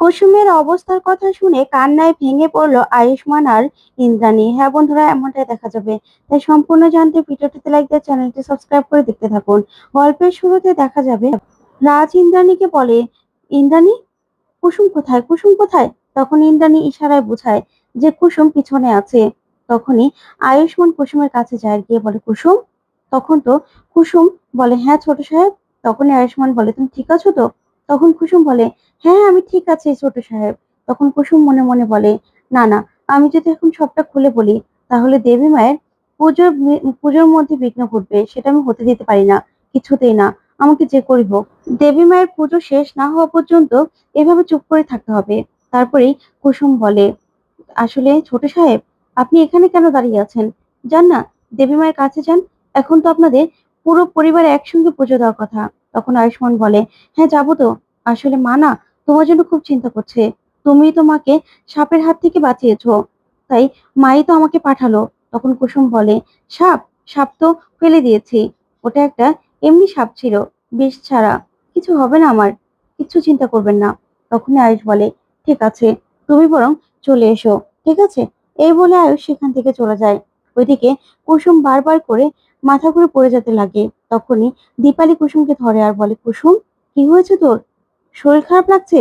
কুসুমের অবস্থার কথা শুনে কান্নায় ভেঙে পড়ল আয়ুষ্মান আর ইন্দ্রাণী। হ্যাঁ বন্ধুরা, এমনটাই দেখা যাবে। তাই সম্পূর্ণ জানতে ভিডিওটিতে লাইক দিয়ে চ্যানেলটি সাবস্ক্রাইব করে দেখতে থাকুন। গল্পের শুরুতে দেখা যাবে, রাজ ইন্দ্রাণীকে বলে, ইন্দ্রাণী, কুসুম কোথায়? কুসুম কোথায়? তখন ইন্দ্রাণী ইশারায় বোঝায় যে কুসুম পিছনে আছে। তখনই আয়ুষ্মান কুসুমের কাছে যায় গিয়ে বলে, কুসুম? তখন তো কুসুম বলে হ্যাঁ ছোট সাহেব। তখনই আয়ুষ্মান বলে, তুমি ঠিক আছো তো? তখন কুসুম বলে হ্যাঁ আমি ঠিক আছি ছোট সাহেব। তখন কুসুম মনে মনে বলে, না না, আমি যদি এখন সবটা খুলে বলি, তাহলে দেবী মায়ের পুজোর পুজোর মধ্যে বিঘ্ন ঘটবে, সেটা আমি হতে দিতে পারি না, কিছুতেই না। আমাকে যে করিব। দেবী মায়ের পুজো শেষ না হওয়া পর্যন্ত এভাবে চুপ করে থাকতে হবে। তারপরেই কুসুম বলে, আসলে ছোট সাহেব, আপনি এখানে কেন দাঁড়িয়ে আছেন? যান না, দেবী মায়ের কাছে যান। এখন তো আপনাদের পুরো পরিবার একসঙ্গে পুজো দেওয়ার কথা। তখন আয়ুষ্মান বলে হ্যাঁ যাব তো। আসলে মা না তোমার জন্য খুব চিন্তা করছে। তুমি তোমাকে সাপের হাত থেকে বাঁচিয়েছো। তাই মাই তো আমাকে পাঠালো। তখন কুসুম বলে, সাপ সাপ তো ফেলে দিয়েছি। ওটা একটা এমনি সাপ ছিল, বিষ ছাড়া। কিছু হবে না আমার। কিচ্ছু চিন্তা করবেন না। তখনই আয়ুষ বলে, ঠিক আছে, তুমি বরং চলে এসো, ঠিক আছে? এই বলে আয়ুষ সেখান থেকে চলে যায়। ওইদিকে কুসুম বারবার করে মাথা ঘুরে পড়ে যেতে লাগে। তখনই দীপালি কুসুমকে ধরে আর বলে, কুসুম, কি হয়েছে তোর? শরীর খারাপ লাগছে?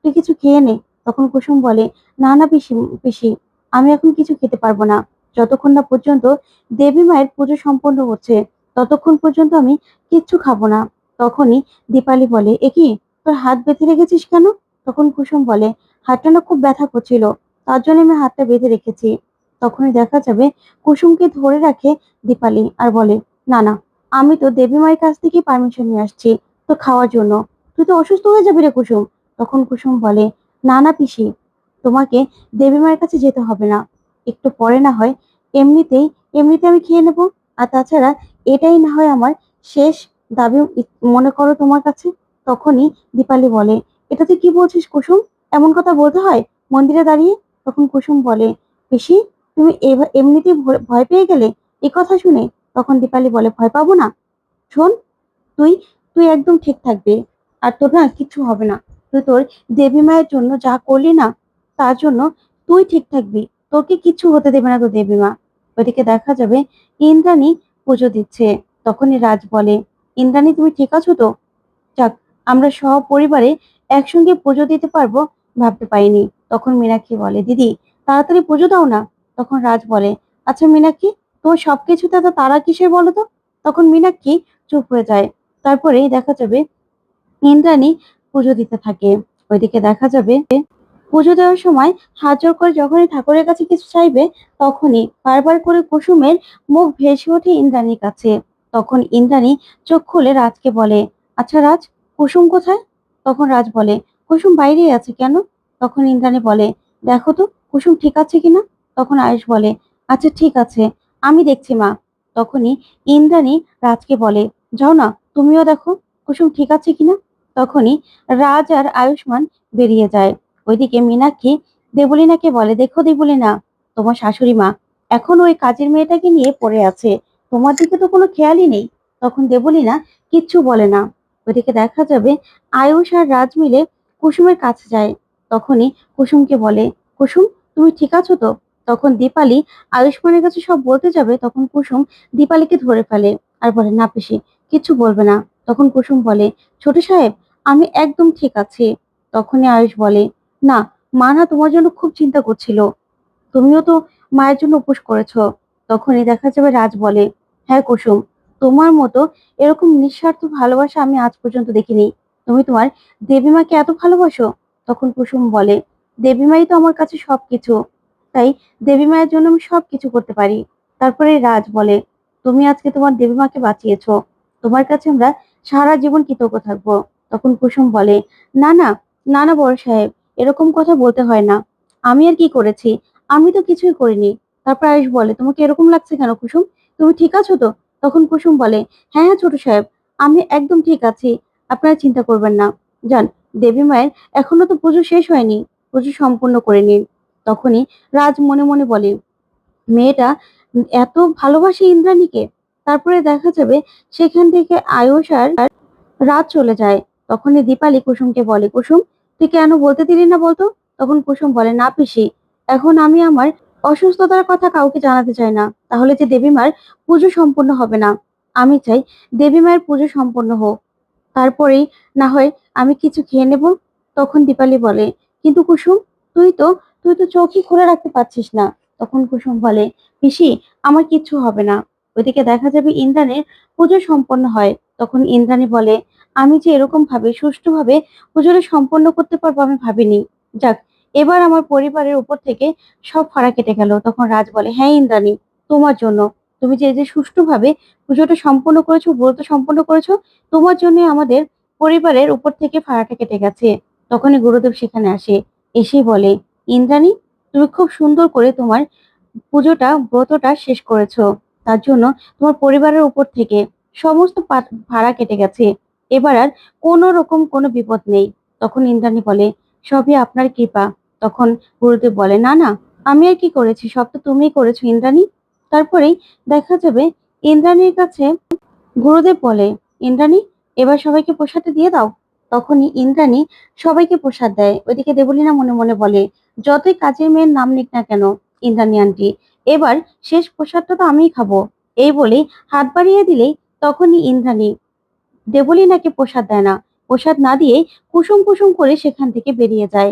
তুই কিছু খেয়ে নে। তখন কুসুম বলে, না না, পিসি পিসি, আমি এখন কিছু খেতে পারব না। যতক্ষণ না পর্যন্ত দেবী মায়ের পুজো সম্পন্ন হচ্ছে, ততক্ষণ পর্যন্ত আমি কিচ্ছু খাব না। তখনই দীপালি বলে, এ কি, তোর হাত বেঁধে রেখেছিস কেন? তখন কুসুম বলে, হাতটা না খুব ব্যথা করছিল, তার জন্য আমি হাতটা বেঁধে রেখেছি। তখনই দেখা যাবে কুসুমকে ধরে রাখে দীপালি আর বলে, না না, আমি তো দেবী মায়ের কাছ থেকে পারমিশন নিয়ে আসছি তো খাওয়ার জন্য। তুই তো অসুস্থ হয়ে যাবি রে কুসুম। তখন কুসুম বলে, না না পিসি, তোমাকে দেবী মায়ের কাছে যেতে হবে না। একটু পরে না হয় এমনিতেই, এমনিতে আমি খেয়ে নেব। আর তাছাড়া এটাই না হয় আমার শেষ দাবি মনে করো তোমার কাছে? তখনই দীপালি বলে, এটা তুই কি বলছিস কুসুম? এমন কথা বলতে হয় মন্দিরে দাঁড়িয়ে? তখন কুসুম বলে, পিসি, তুমি এমনিতেই ভয়- পেয়ে গেলে এই কথা শুনে? তখন দীপালি বলে, ভয় পাবো না। শোন, তুই তুই একদম ঠিক থাকবে। আর তোর না কিছু হবে না। তুই তোর দেবী মায়ের জন্য যা করলি না, তার জন্য তুই ঠিক থাকবি। তোকে কিচ্ছু হতে দেবে না তোর দেবী মা। ওইদিকে দেখা যাবে ইন্দ্রাণী পুজো দিচ্ছে। তখনই রাজ বলে, ইন্দ্রাণী, তুমি ঠিক আছো তো? যাক, আমরা সহ পরিবারে একসঙ্গে পুজো দিতে পারব ভাবতে পারিনি। তখন মীনাক্ষী বলে, দিদি, তাড়াতাড়ি পুজো দাও না। তখন রাজ বলে আচ্ছা মীনাক্ষী, তোমার সবকিছুতে তো তারা কিসের বলো তো? তখন মীনাক্ষী চুপ হয়ে যায়। তারপরেই দেখা যাবে ইন্দ্রাণী পুজো দিতে থাকে। ওইদিকে দেখা যাবে পুজো দেওয়ার সময় হাত জোর করে যখনই ঠাকুরের কাছে কিছু চাইবে, তখনই বারবার করে কুসুমের মুখ ভেসে ওঠে ইন্দ্রাণীর কাছে। তখন ইন্দ্রাণী চোখ খুলে রাজকে বলে আচ্ছা রাজ, কুসুম কোথায়? তখন রাজ বলে, কুসুম বাইরেই আছে কেন? তখন ইন্দ্রাণী বলে, দেখো তো, কুসুম ঠিক আছে কিনা? তখন আয়ুষ বলে আচ্ছা ঠিক আছে, আমি দেখছি মা। তখনই ইন্দ্রাণী রাজকে বলে, যাও না, তুমিও দেখো, কুসুম ঠিক আছে কিনা? তখনই রাজ আর আয়ুষ্মান বেরিয়ে যায়। ওইদিকে মীনাক্ষী, দেবলিনাকে বলে, দেখো দেবলিনা, তোমার শাশুড়ি মা এখন ওই কাজের মেয়েটাকে নিয়ে পড়ে আছে। তোমার দিকে তো কোনো খেয়ালই নেই। তখন দেবলিনা কিচ্ছু বলে না। ওইদিকে দেখা যাবে আয়ুষ আর রাজ মিলে কুসুমের কাছে যায়। তখনই কুসুমকে বলে, কুসুম, তুমি ঠিক আছো তো? তখন দীপালি আয়ুষ্মানের কাছে সব বলতে যাবে। তখন কুসুম দীপালিকে ধরে ফেলে আর বলে, না পিসি, কিচ্ছু বলবে না। তখন কুসুম বলে, ছোট সাহেব, আমি একদম ঠিক আছি। তখনই আয়ুষ বলে, না, মা না তোমার জন্য খুব চিন্তা করছিল। তুমিও তো মায়ের জন্য উপোস করেছ। তখনই দেখা যাবে রাজ বলে হ্যাঁ কুসুম, তোমার মতো এরকম নিঃস্বার্থ ভালোবাসা আমি আজ পর্যন্ত দেখিনি। তুমি তোমার দেবী মাকে এত ভালোবাসো? তখন কুসুম বলে দেবী মাই তো আমার কাছে সবকিছু। তাই দেবী মায়ের জন্য আমি সবকিছু করতে পারি। তারপরে রাজ বলে, তুমি আজকে তোমার দেবী মাকে বাঁচিয়েছো। তোমার কাছে আমরা সারা জীবন কৃতজ্ঞ থাকব। তখন কুসুম বলে, না না না না, বড় সাহেব, এরকম কথা বলতে হয় না। আমি আর কি করেছি? আমি তো কিছুই করিনি। তারপর আয়ুষ বলে, তোমাকে এরকম লাগছে কেন কুসুম? তুমি ঠিক আছো তো? তখন কুসুম বলে হ্যাঁ হ্যাঁ ছোট সাহেব, আমি একদম ঠিক আছি। আপনারা চিন্তা করবেন না। যান, দেবী মায়ের এখনও তো পুজো শেষ হয়নি। পুজো সম্পূর্ণ করে নিন। তখনই রাজ মনে মনে বলে, মেয়েটা এত ভালোবাসে ইন্দ্রাণীকে? তারপরে দেখা যাবে সেখান থেকে আয়ুষ আর রাত চলে যায়। তখনই দীপালি কুসুমকে বলে, কুসুম, তুই কেন বলতে দিলি না বলতো? তখন কুসুম বলে, না পিসি, এখন আমি আমার অসুস্থতার কথা কাউকে জানাতে চাই না। তাহলে যে দেবী মার পুজো সম্পূর্ণ হবে না। আমি চাই দেবী মায়ের পুজো সম্পূর্ণ হোক। তারপরেই না হয় আমি কিছু খেয়ে নেব? তখন দীপালি বলে, কিন্তু কুসুম, তুই তো তুই তো চোখই খুলে রাখতে পারছিস না। তখন কুসুম বলে, পিসি, আমার কিচ্ছু হবে না। ওইদিকে দেখা যাবে ইন্দ্রাণীর পুজো সম্পন্ন হয়। তখন ইন্দ্রাণী বলে, আমি যে এরকম ভাবে সুষ্ঠুভাবে পুজোটা সম্পন্ন করতে পারব আমি ভাবিনি। যাক, এবার আমার পরিবারের উপর থেকে সব ফাড়া কেটে গেল। তখন রাজ বলে হ্যাঁ ইন্দ্রাণী, তোমার জন্য। তুমি যে যে সুষ্ঠুভাবে পুজোটা সম্পন্ন করেছ ব্রত সম্পন্ন করেছ, তোমার জন্য আমাদের পরিবারের উপর থেকে ফাড়াটা কেটে গেছে। তখনই গুরুদেব সেখানে আসে, এসে বলে, ইন্দ্রাণী, তুমি খুব সুন্দর করে তোমার পুজোটা, ব্রতটা শেষ করেছ। তার জন্য তোমার পরিবারের উপর থেকে সমস্ত ভাড়া কেটে গেছে। এবার আর কোনো রকম কোনো বিপদ নেই। তখন ইন্দ্রাণী বলে, সবই আপনার কৃপা। তখন গুরুদেব বলে, না না, আমি আর কি করেছি? সব তো তুমিই করেছ ইন্দ্রাণী? তারপরেই দেখা যাবে ইন্দ্রাণীর কাছে গুরুদেব বলে, ইন্দ্রাণী, এবার সবাইকে প্রসাদটা দিয়ে দাও। তখনই ইন্দ্রাণী সবাইকে প্রসাদ দেয়। ওইদিকে দেবলীনা মনে মনে বলে, যতই কাজের মেয়ের নাম নিক না কেন, ইন্দ্রাণী আন্টি এবার শেষ প্রসাদটা তো আমিই খাব। এই বলে হাত বাড়িয়ে দিলেই তখনই ইন্দ্রাণী দেবলীনাকে প্রসাদ দেয় না। প্রসাদ না দিয়ে কুসুম কুসুম করে সেখান থেকে বেরিয়ে যায়।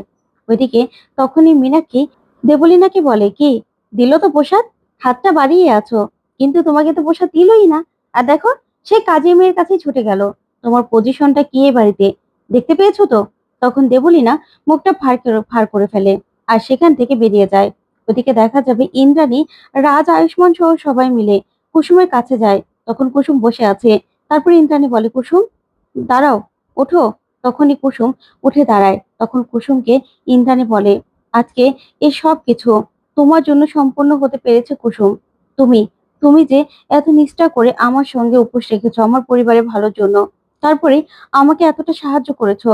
ওইদিকে তখনই মীনাক্ষী দেবলীনাকে বলে, কি, দিল তো প্রসাদ? হাতটা বাড়িয়ে আছো। কিন্তু তোমাকে তো প্রসাদ দিলই না। আর দেখো, সে কাজের মেয়ের কাছেই ছুটে গেল। তোমার পজিশনটা কি এ বাড়িতে? দেখতে পেয়েছ তো? তখন দেবলীনা মুখটা ফার ফার করে ফেলে আর সেখান থেকে বেরিয়ে যায়। ওদিকে দেখা যাবে ইন্দ্রাণী রাজ আয়ুষ্মান সহ সবাই মিলে কুসুমের কাছে যায়। তখন কুসুম বসে আছে। তারপর ইন্দ্রাণী বলে, কুসুম, দাঁড়াও, ওঠো। তখনই কুসুম উঠে দাঁড়ায়। তখন কুসুমকে ইন্দ্রাণী বলে, আজকে এই সব কিছু তোমার জন্য সম্পূর্ণ হতে পেরেছে কুসুম। তুমি তুমি যে এত নিষ্ঠা করে আমার সঙ্গে উপোস রেখেছো, আমার পরিবারের ভালোর জন্য, তারপরে আমাকে এতটা সাহায্য করেছ,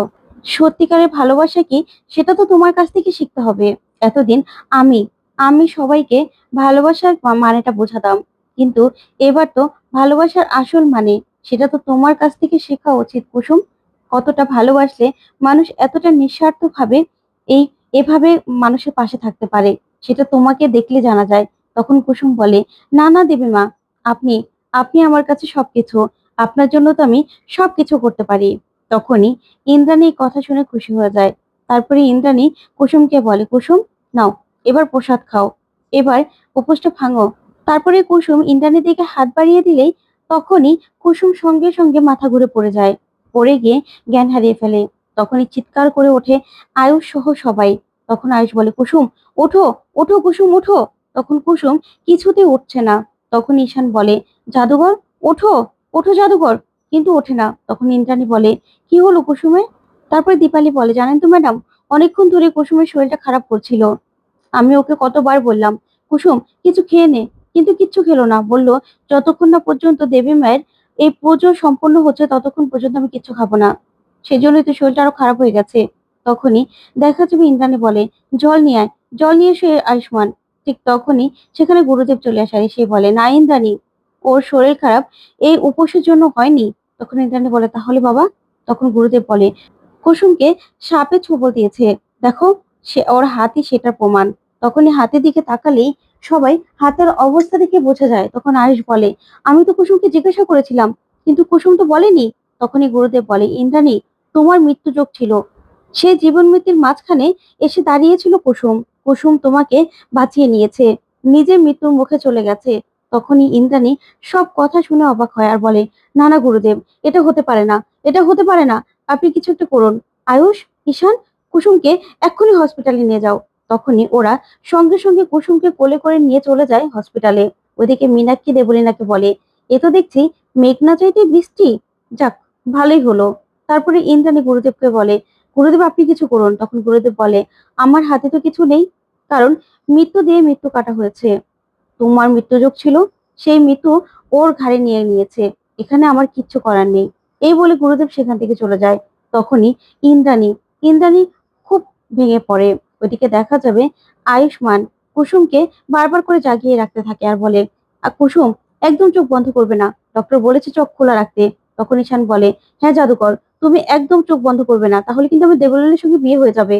সত্যিকারের ভালোবাসা কি? সেটা তো তোমার কাছ থেকে শিখতে হবে। এতদিন আমি আমি সবাইকে ভালোবাসার মানেটা বোঝাতাম। কিন্তু এবার তো ভালোবাসার আসল মানে সেটা তো তোমার কাছ থেকে শেখা উচিত, কুসুম। কতটা ভালোবাসলে মানুষ এতটা নিঃস্বার্থ ভাবে এই এভাবে মানুষের পাশে থাকতে পারে, সেটা তোমাকে দেখলে জানা যায়। তখন কুসুম বলে, না না, দেবী মা, আপনি আপনি আমার কাছে সবকিছু, আপনার জন্য তো আমি সবকিছু করতে পারি। তখনই ইন্দ্রাণী কথা শুনে খুশি হয়ে যায়। তারপরে ইন্দ্রাণী কুসুমকে বলে, কুসুম, নাও এবার প্রসাদ খাও। এবার উপোসটা ভাঙো। তারপরে কুসুম ইন্দ্রাণীর দিকে হাত বাড়িয়ে দিলেই তখনই কুসুম সঙ্গে সঙ্গে মাথা ঘুরে পড়ে যায়। পড়ে গিয়ে জ্ঞান হারিয়ে ফেলে। তখনই চিৎকার করে ওঠে আয়ুষ সহ সবাই। তখন আয়ুষ বলে, কুসুম, ওঠো ওঠো কুসুম, ওঠো। তখন কুসুম কিছুতে উঠছে না। তখন ঈশান বলে, জাদুঘর, ওঠো ওঠো জাদুঘর। কিন্তু ওঠে না। তখন ইন্দ্রাণী বলে, কি হলো কুসুমের? তারপরে দীপালি বলে, জানেন তো ম্যাডাম, অনেকক্ষণ ধরে কুসুমের শরীরটা খারাপ করছিল। আমি ওকে কতবার বললাম, কুসুম, কিছু খেয়ে নে। কিন্তু কিচ্ছু খেলো না। বলল, যতক্ষণ না পর্যন্ত দেবী মায়ের এই পুজো সম্পূর্ণ হচ্ছে, ততক্ষণ পর্যন্ত আমি কিচ্ছু খাব না। সেজন্যই তো শরীরটা আরও খারাপ হয়ে গেছে। তখনই দেখা যাবে ইন্দ্রাণী বলে, জল নিয়ে আয়। জল নিয়ে এসে আয়ুষ্মান। ঠিক তখনই সেখানে গুরুদেব চলে আসে আর সে বলে, না ইন্দ্রাণী, ওর শরীর খারাপ এই উপোসের জন্য হয়নি। তখন ইন্দ্রাণী বলে, তাহলে বাবা? তখন গুরুদেব বলে, কুসুমকে সাপে ছোবল দিয়েছে। দেখো, সে, ওর হাতে সেটার প্রমাণ। তখনই হাতের দিকে তাকালেই সবাই হাতের অবস্থা দেখে বোঝা যায়। তখন আয়ুষ বলে, আমি তো কুসুমকে জিজ্ঞাসা করেছিলাম, কিন্তু কুসুম তো বলেনি। তখনই গুরুদেব বলে, ইন্দ্রাণী, তোমার মৃত্যু যোগ ছিল। সে জীবন মৃত্যুর মাঝখানে এসে দাঁড়িয়েছিল কুসুম। কুসুম তোমাকে বাঁচিয়ে নিয়েছে। নিজে মৃত্যুর মুখে চলে গেছে। তখনই ইন্দ্রাণী সব কথা শুনে অবাক হয় আর বলে, না না, গুরুদেব, এটা হতে পারে না, এটা হতে পারে না। আপনি কিছু একটা করুন। আয়ুষ, ঈশান, কুসুমকে এক্ষুনি হসপিটালে নিয়ে যাও। তখনই ওরা সঙ্গে সঙ্গে কুসুমকে কোলে করে নিয়ে চলে যায় হসপিটালে ওইদিকে মীনাক্ষী দেবলীনাকে বলে, এ তো দেখছি মেঘ না চাইতে বৃষ্টি। যাক, ভালোই হলো। তারপরে ইন্দ্রাণী গুরুদেবকে বলে, গুরুদেব, আপনি কিছু করুন। তখন গুরুদেব বলে, আমার হাতে তো কিছু নেই, কারণ মৃত্যু দিয়ে মৃত্যু কাটা হয়েছে। তোমার মৃত্যুযোগ ছিল, সেই মৃত্যু ওর ঘাড়ে নিয়ে নিয়েছে। এখানে আমার কিচ্ছু করার নেই। এই বলে গুরুদেব সেখান থেকে চলে যায়। তখনই ইন্দ্রাণী ইন্দ্রাণী খুব ভেঙে পড়ে। ওইদিকে দেখা যাবে আয়ুষ্মান কুসুমকে বারবার করে জাগিয়ে রাখতে থাকে আর বলে, আর কুসুম, একদম চোখ বন্ধ করবে না। ডক্টর বলেছে চোখ খোলা রাখতে। তখন ঈশান বলে হ্যাঁ জাদুকর, তুমি একদম চোখ বন্ধ করবে না, তাহলে কিন্তু আমার দেবলালের সঙ্গে বিয়ে হয়ে যাবে।